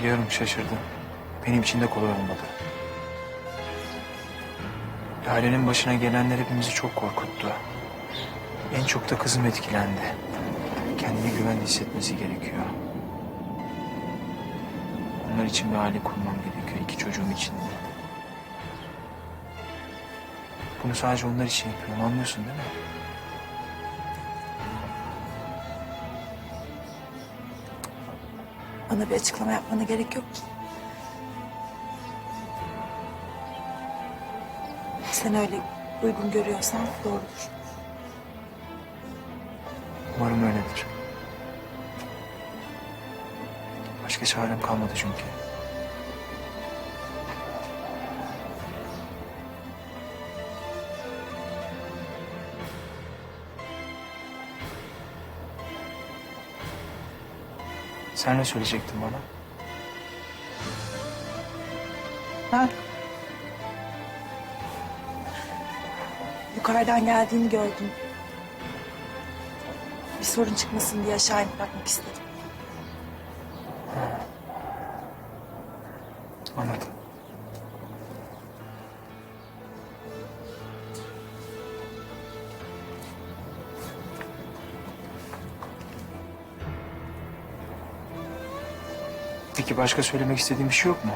Biliyorum şaşırdım. Benim için de kolay olmadı. Lale'nin başına gelenler hepimizi çok korkuttu. En çok da kızım etkilendi. Kendini güvende hissetmesi gerekiyor. Onlar için bir aile kurmam gerekiyor. iki çocuğum için de. Bunu sadece onlar için yapıyorum. Anlıyorsun değil mi? Bana bir açıklama yapmana gerek yok ki. Sen öyle uygun görüyorsan doğrudur. Umarım öyledir. Başka çarem kalmadı çünkü. Sen ne söyleyecektin bana? Ben yukarıdan geldiğini gördüm. Bir sorun çıkmasın diye aşağı inip bakmak istedim. Başka söylemek istediğin bir şey yok mu?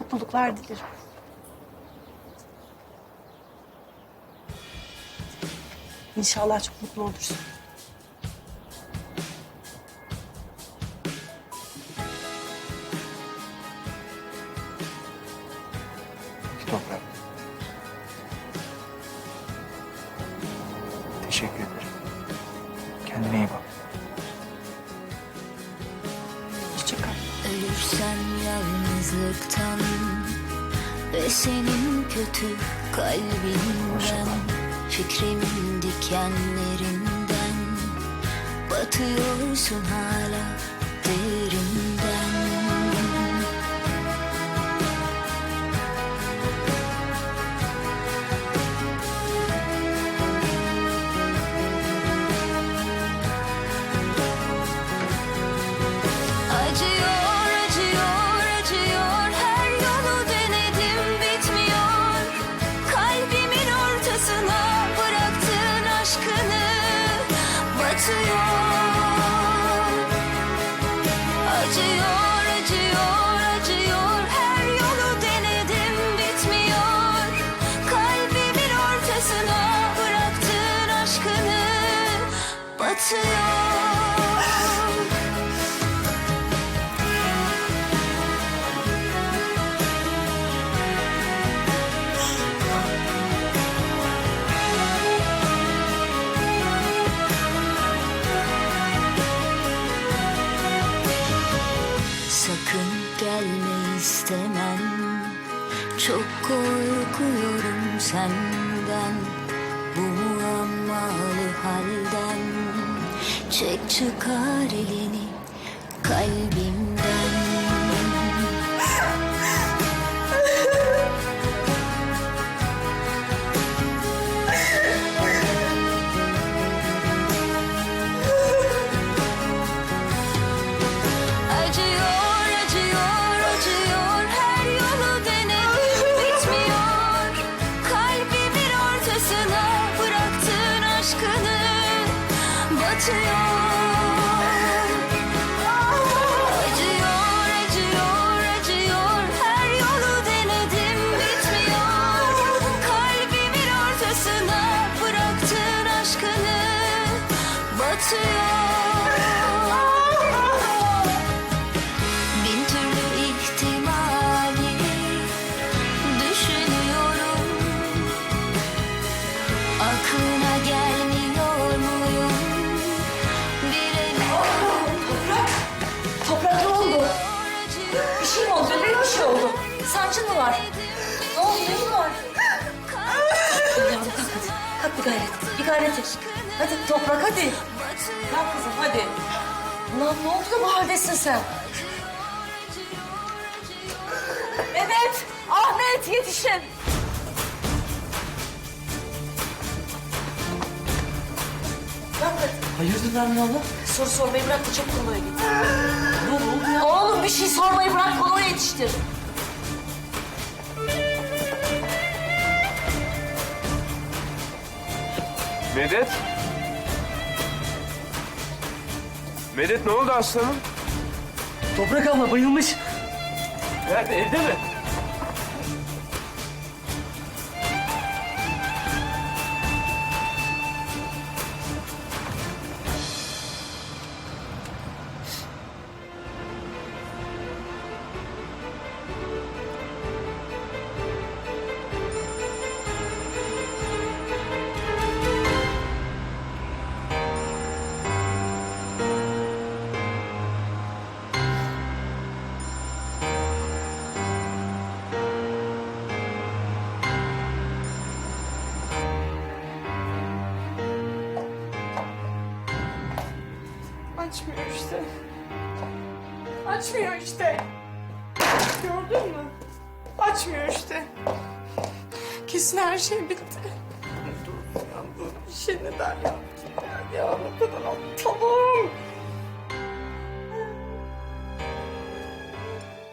Mutluluklar dilerim. İnşallah çok mutlu olursun. Senden Bu muammalı halden. Çek çıkar elini kalbimden bir gayret. Bir gayret et. Hadi Toprak hadi. Kalk kızım hadi. Lan ne oldu da bu haldesin sen? Mehmet, Ahmet yetişin. kalk hadi. Hayırdır Nermin abla? Soru sormayı bırak da çabuk koloya git. Ne oldu ya? Oğlum bir şey sormayı bırak koloya yetiştir. Medet? Medet ne oldu aslanım? Toprak abla bayılmış. Nerede evde mi? İşte. Açmıyor işte. Gördün mü? Açmıyor işte. Kesin her şey bitti. Dur ya bu işe neden yaptılar ya ne kadar aptalım.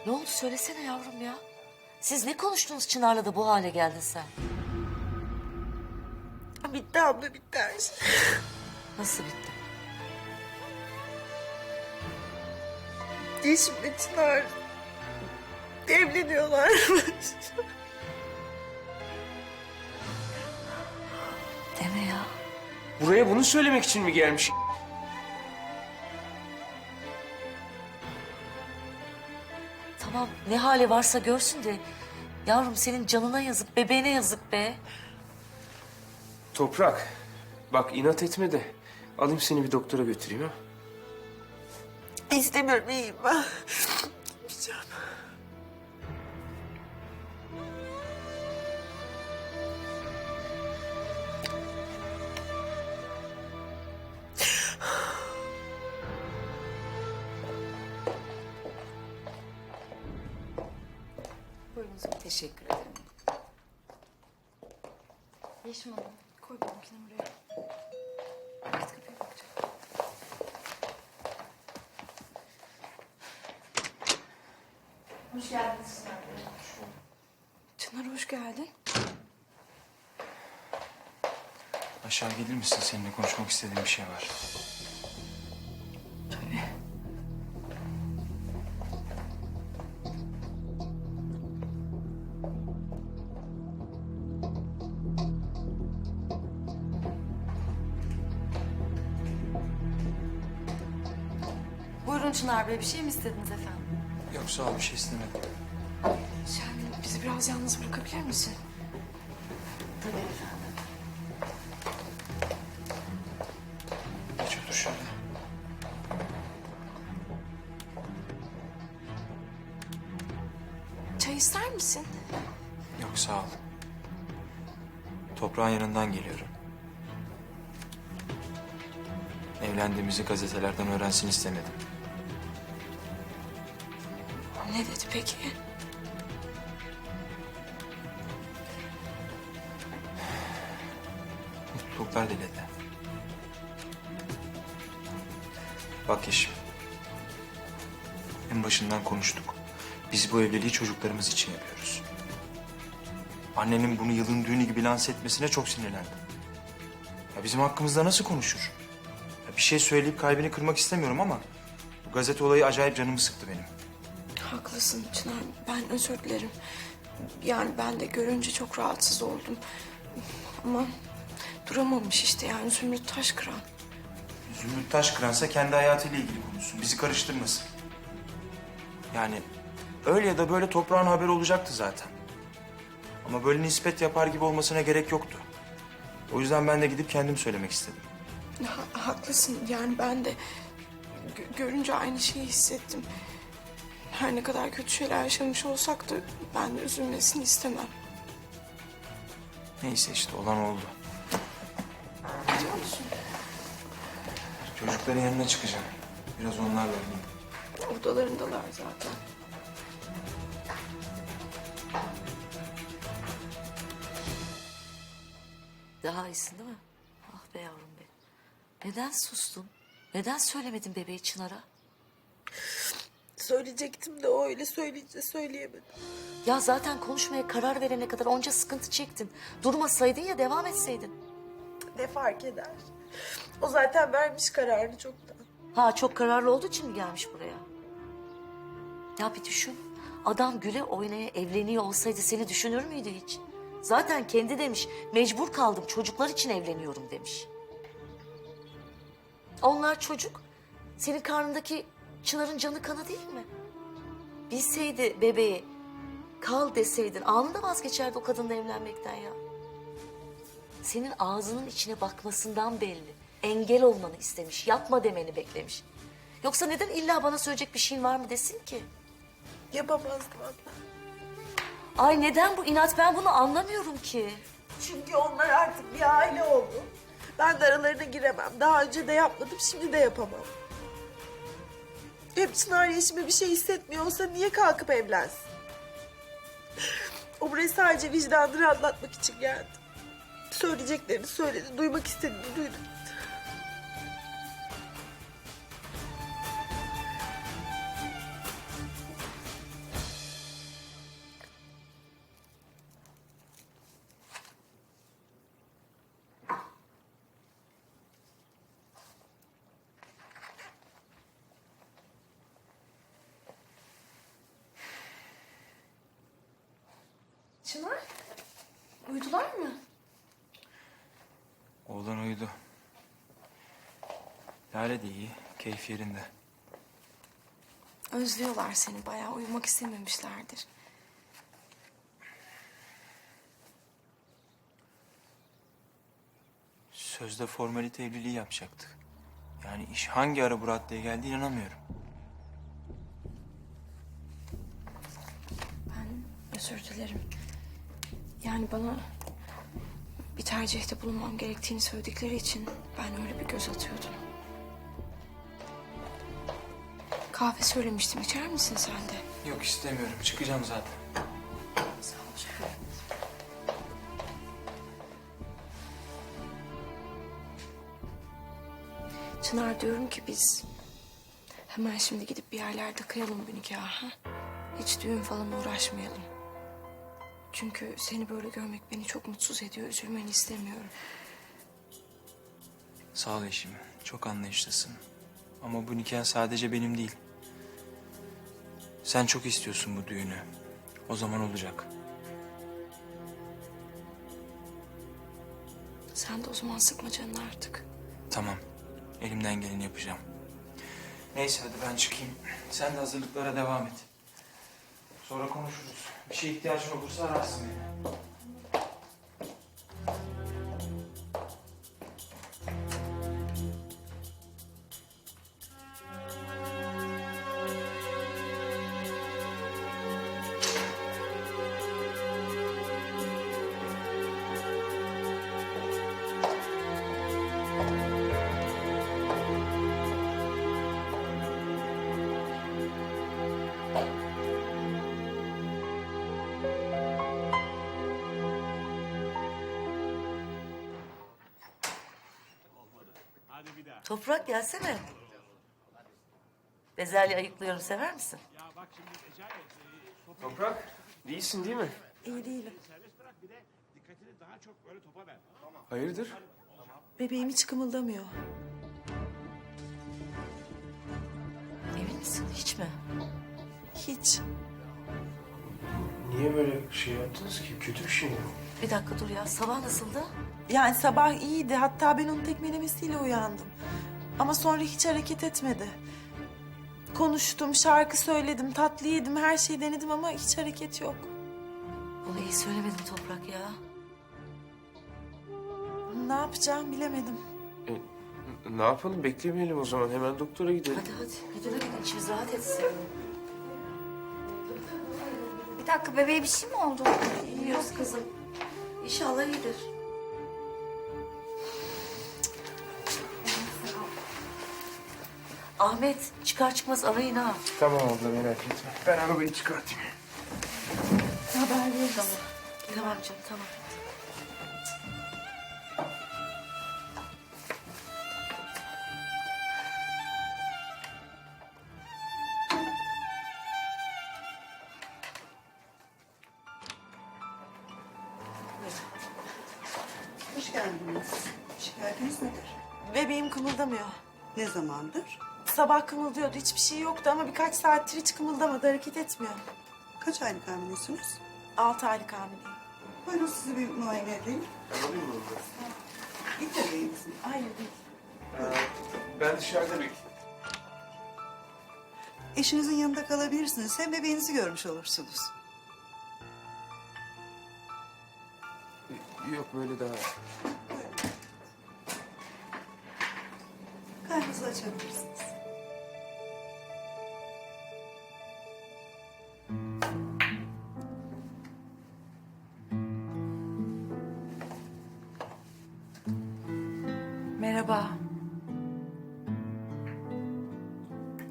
Ne oldu söylesene yavrum ya. Siz ne konuştunuz Çınar'la da bu hale geldin sen? Bitti abla bitti her şey. Nasıl bitti? Yeşim'le Çınar evleniyorlar. Deme ya. Buraya bunu söylemek için mi gelmiş? Tamam ne hali varsa görsün de. Yavrum senin canına yazık, bebeğine yazık be. Toprak. Bak inat etme de alayım seni bir doktora götüreyim ha. İstemiyorum iyiyim ben. Gitmeyeceğim. Teşekkür ederim. Yeşim Hanım, koy benimkini buraya. Git kapıya bakacağım. Hoş geldiniz Çınar hoş geldin. Aşağı gelir misin? Seninle konuşmak istediğim bir şey var. Tabii. Buyurun Çınar Bey, bir şey mi istediniz efendim? Yok sağ ol bir şey istemedim. Şermin bizi biraz yalnız bırakabilir misin? Tabii efendim. Geç otur şöyle. Çay ister misin? Yok sağ ol. Toprağın yanından geliyorum. Evlendiğimizi gazetelerden öğrensin istemedim. Ne dedi peki? Mutluluklar diledi. Bak Yeşim. En başından konuştuk. Biz bu evliliği çocuklarımız için yapıyoruz. Annenin bunu yılın düğünü gibi lanse etmesine çok sinirlendim. Ya bizim hakkımızda nasıl konuşur? Ya bir şey söyleyip kalbini kırmak istemiyorum ama... ...bu gazete olayı acayip canımı sıktı benim. Haklısın Çınar. Ben özür dilerim. Yani ben de görünce çok rahatsız oldum. Ama duramamış işte yani Zümrüt Taşkıran. Zümrüt Taşkıran'sa kendi hayatıyla ilgili konuşsun. Bizi karıştırmasın. Yani öyle ya da böyle toprağın haberi olacaktı zaten. Ama böyle nispet yapar gibi olmasına gerek yoktu. O yüzden ben de gidip kendim söylemek istedim. Ha- haklısın yani ben de gö- görünce aynı şeyi hissettim. Her ne kadar kötü şeyler yaşamış olsak da ben de üzülmesini istemem. Neyse işte olan oldu. Biliyor musun? Çocukların yanına çıkacağım. Biraz onlarla oynayayım. Odalarındalar zaten. Daha iyisin değil mi? Ah be yavrum be. Neden sustun? Neden söylemedin bebeği Çınar'a? Söyleyecektim de o öyle söyleyince söyleyemedim. Ya zaten konuşmaya karar verene kadar onca sıkıntı çektin. Durmasaydın ya devam etseydin. Ne fark eder? O zaten vermiş kararını çoktan. Ha çok kararlı olduğu için mi gelmiş buraya? Ya bir düşün. Adam güle oynaya evleniyor olsaydı seni düşünür müydü hiç? Zaten kendi demiş, mecbur kaldım çocuklar için evleniyorum demiş. Onlar çocuk, senin karnındaki Çınar'ın canı kanı değil mi? Bilseydi bebeği, kal deseydin anında vazgeçerdi o kadınla evlenmekten ya. Senin ağzının içine bakmasından belli. Engel olmanı istemiş, yapma demeni beklemiş. Yoksa neden illa bana söyleyecek bir şeyin var mı desin ki? Yapamazdım abla. Ay neden bu inat ben bunu anlamıyorum ki. Çünkü onlar artık bir aile oldu. Ben de aralarına giremem. Daha önce de yapmadım, şimdi de yapamam. Hep Çınar Yeşim'e bir şey hissetmiyor olsa niye kalkıp evlensin? O buraya sadece vicdanını rahatlatmak için geldi. Söyleyeceklerini söyledi, duymak istediğini duydu. Oğlan uyudu. Lale de iyi, keyif yerinde. Özlüyorlar seni bayağı, uyumak istememişlerdir. Sözde formalite evliliği yapacaktık. Yani iş hangi ara bu raddeye geldi inanamıyorum. Ben özür dilerim. Yani bana bir tercihte bulunmam gerektiğini söyledikleri için ben öyle bir göz atıyordum. Kahve söylemiştim. içer misin sen de? Yok istemiyorum, çıkacağım zaten. Sağ ol canım. Çınar diyorum ki biz hemen şimdi gidip bir yerlerde kıyalım bu nikahı. Hiç düğün falan uğraşmayalım. Çünkü seni böyle görmek beni çok mutsuz ediyor. Üzülmeni istemiyorum. Sağ ol eşim, çok anlayışlısın. Ama bu nikah sadece benim değil. Sen çok istiyorsun bu düğünü. O zaman olacak. Sen de o zaman sıkma canını artık. Tamam, elimden geleni yapacağım. Neyse hadi ben çıkayım. Sen de hazırlıklara devam et. Sonra konuşuruz. Bir şeye ihtiyacın olursa ararsın beni. Toprak gelsene. Bezelye ayıklıyorum sever misin? Toprak, değilsin değil mi? İyi değilim. Hayırdır? Bebeğim hiç kımıldamıyor. Emin misin hiç mi? Hiç. Niye böyle şey yaptınız ki? Kötü bir şey mi? Bir dakika dur ya sabah nasıldı? Yani sabah iyiydi. Hatta ben onun tekmelemesiyle uyandım. Ama sonra hiç hareket etmedi. Konuştum, şarkı söyledim, tatlı yedim, her şeyi denedim ama hiç hareket yok. Bunu iyi söylemedim Toprak ya. Ne yapacağım bilemedim. E, ne yapalım? Beklemeyelim o zaman. Hemen doktora gidelim. Hadi hadi müdüre gidin içimiz rahat etsin. Bir dakika bebeğe bir şey mi oldu? Biliyoruz kızım. İnşallah iyidir. Ahmet çıkar çıkmaz arayın ha. Tamam abla merak etme. Ben arabayı çıkartayım. Haber veririz. Tamam. Canım tamam. Hoş geldiniz. Şikayetiniz nedir? Bebeğim kımıldamıyor. Ne zamandır? Sabah kımıldıyordu. Hiçbir şey yoktu ama birkaç saattir hiç kımıldamadı. Hareket etmiyor. Kaç aylık hamilesiniz? Altı aylık hamileyim. Buyurun sizi bir muayene edeyim. İlk bebeğinizin. Hayır değil. Ben dışarıda bekleyeyim. Eşinizin yanında kalabilirsiniz. Hem bebeğinizi görmüş olursunuz. Yok böyle daha. Karnınızı açabilirsiniz. Merhaba.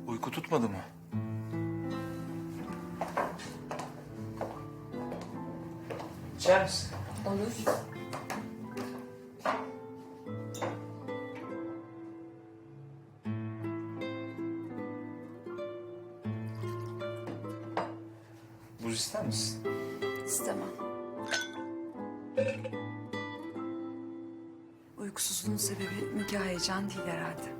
Uyku tutmadı mı? İçer misin? Olur. Heyecan değil herhalde.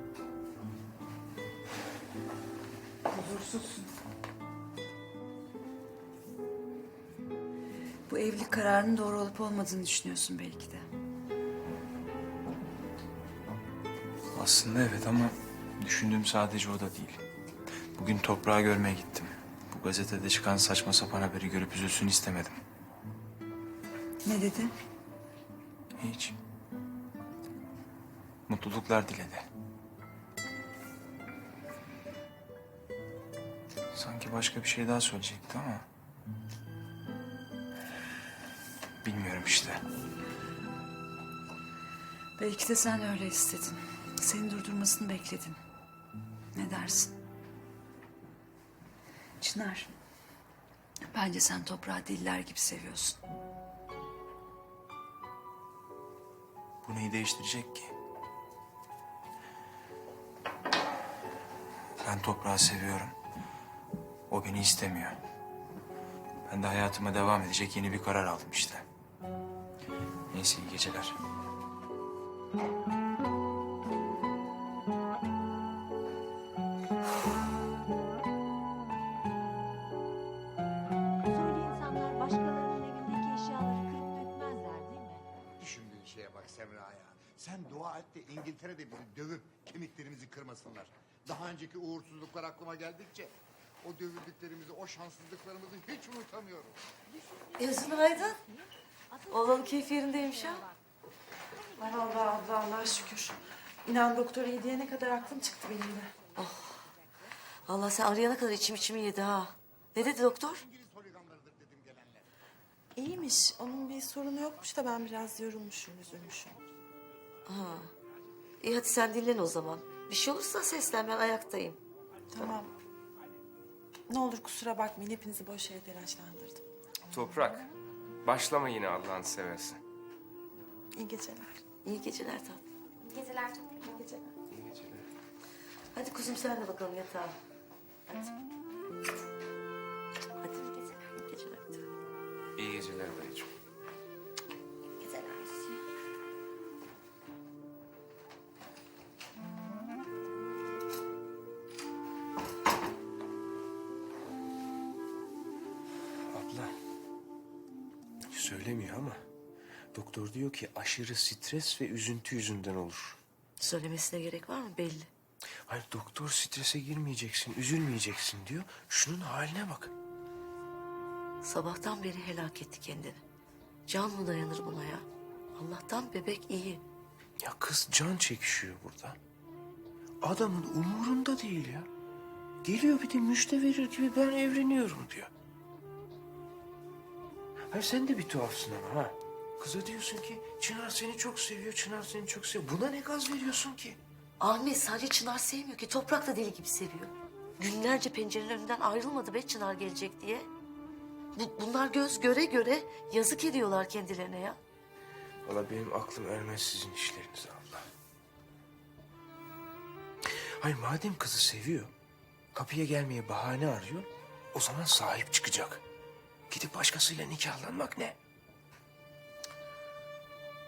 Huzursuzsun. Bu evlilik kararının doğru olup olmadığını düşünüyorsun belki de. Aslında evet ama düşündüğüm sadece o da değil. Bugün toprağı görmeye gittim. Bu gazetede çıkan saçma sapan haberi görüp üzülsün istemedim. Ne dedi? Hiç. Mutluluklar diledi. Sanki başka bir şey daha söyleyecekti ama... Bilmiyorum işte. Belki de sen öyle istedin. Seni durdurmasını bekledin. Ne dersin? Çınar. Bence sen toprağı diller gibi seviyorsun. Bu neyi değiştirecek ki? Ben toprağı seviyorum. O beni istemiyor. Ben de hayatıma devam edecek yeni bir karar aldım işte. Neyse iyi geceler. Daha önceki uğursuzluklar aklıma geldikçe o dövüldüklerimizi, o şanssızlıklarımızı hiç unutamıyorum. Gözün aydın. Oğlanın keyfi yerindeymiş ha. Ay Allah Allah Allah'a şükür. İnan doktor iyi diyene kadar aklım çıktı benim de. Allah sen arayana kadar içim içimi yedi ha. Ne dedi doktor? İngiliz holiganlarıdır dedim gelenler. İyiymiş. Onun bir sorunu yokmuş da ben biraz yorulmuşum, üzülmüşüm. Ha. İyi hadi sen dinlen o zaman. Bir şey olursa seslen ben ayaktayım. Tamam. Ne olur kusura bakmayın. Hepinizi boş yere telaşlandırdım. Toprak. Başlama yine Allah'ını seversen. İyi geceler. İyi geceler tatlım. İyi geceler. İyi geceler. Hadi kuzum sen de bakalım yatağa. Hadi. Hadi. İyi geceler. İyi geceler. İyi geceler dayıcığım. Doktor diyor ki aşırı stres ve üzüntü yüzünden olur. Söylemesine gerek var mı belli. Hayır doktor strese girmeyeceksin, üzülmeyeceksin diyor. Şunun haline bak. Sabahtan beri helak etti kendini. Can mı dayanır buna ya? Allah'tan bebek iyi. Ya kız can çekişiyor burada. Adamın umurunda değil ya. Geliyor bir de müjde verir gibi ben evleniyorum diyor. Hayır sen de bir tuhafsın ama ha. Kıza diyorsun ki Çınar seni çok seviyor, Çınar seni çok seviyor. Buna ne gaz veriyorsun ki? Ahmet sadece Çınar sevmiyor ki. Toprak da deli gibi seviyor. Günlerce pencerenin önünden ayrılmadı be Çınar gelecek diye. Bu, bunlar göz göre göre yazık ediyorlar kendilerine ya. Valla benim aklım ermez sizin işlerinize Allah. Hayır madem kızı seviyor, kapıya gelmeye bahane arıyor, o zaman sahip çıkacak. Gidip başkasıyla nikahlanmak ne?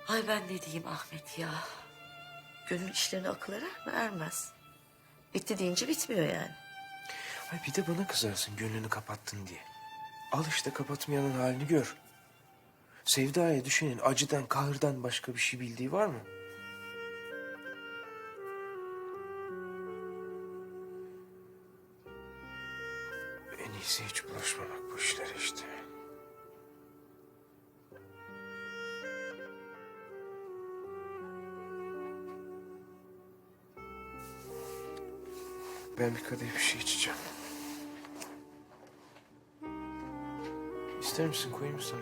Ay ben ne diyeyim Ahmet ya. gönül işlerini akıl erer mi? Ermez. Bitti deyince bitmiyor yani. Ay bir de bana kızarsın gönlünü kapattın diye. Al işte kapatmayanın halini gör. Sevdaya düşenin acıdan, kahırdan başka bir şey bildiği var mı? Ben bir kadeh bir şey içeceğim. İster misin koyayım sana?